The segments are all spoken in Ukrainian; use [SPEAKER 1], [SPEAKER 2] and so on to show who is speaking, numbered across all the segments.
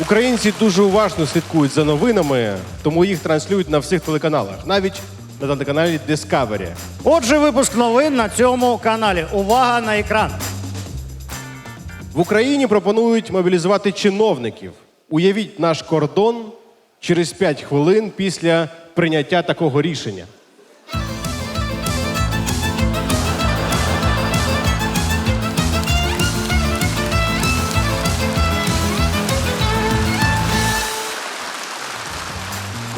[SPEAKER 1] Українці дуже уважно слідкують за новинами, тому їх транслюють на всіх телеканалах, навіть на телеканалі Discovery.
[SPEAKER 2] Отже, випуск новин на цьому каналі. Увага на екран.
[SPEAKER 1] В Україні пропонують мобілізувати чиновників. Уявіть наш кордон через 5 хвилин після прийняття такого рішення.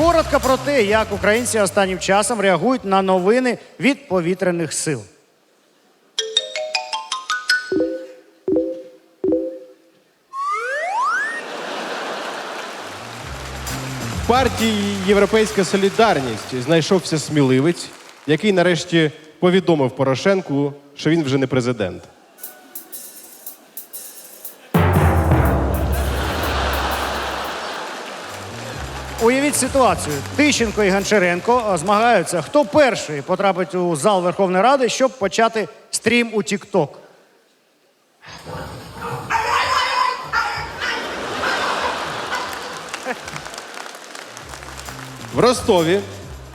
[SPEAKER 2] Коротко про те, як українці останнім часом реагують на новини від повітряних сил.
[SPEAKER 1] Партії Європейська Солідарність знайшовся сміливець, який нарешті повідомив Порошенку, що він вже не президент.
[SPEAKER 2] Уявіть ситуацію. Тищенко і Гончаренко змагаються, хто перший потрапить у зал Верховної Ради, щоб почати стрім у TikTok.
[SPEAKER 1] В Ростові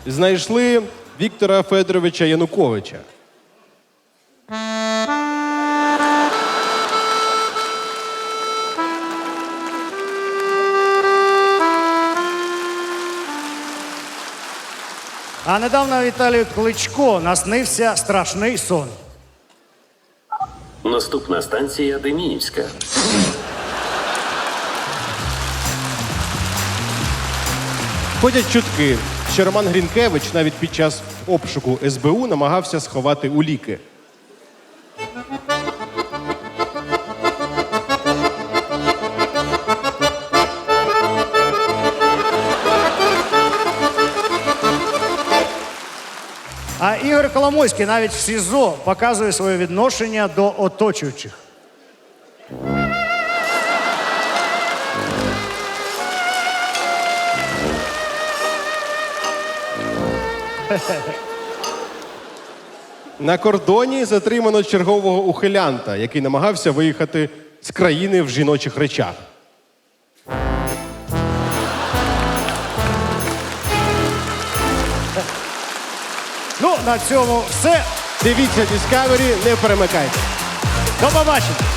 [SPEAKER 1] знайшли Віктора Федоровича Януковича.
[SPEAKER 2] А недавно Віталію Кличко наснився страшний сон.
[SPEAKER 3] Наступна станція Деміївська.
[SPEAKER 1] Ходять чутки, що Роман Грінкевич навіть під час обшуку СБУ намагався сховати уліки.
[SPEAKER 2] А Ігор Коломойський навіть в СІЗО показує своє відношення до оточуючих.
[SPEAKER 1] На кордоні затримано чергового ухилянта, який намагався виїхати з країни в жіночих речах.
[SPEAKER 2] Ну, на цьому все.
[SPEAKER 1] Дивіться Discovery, не перемикайте.
[SPEAKER 2] До побачення.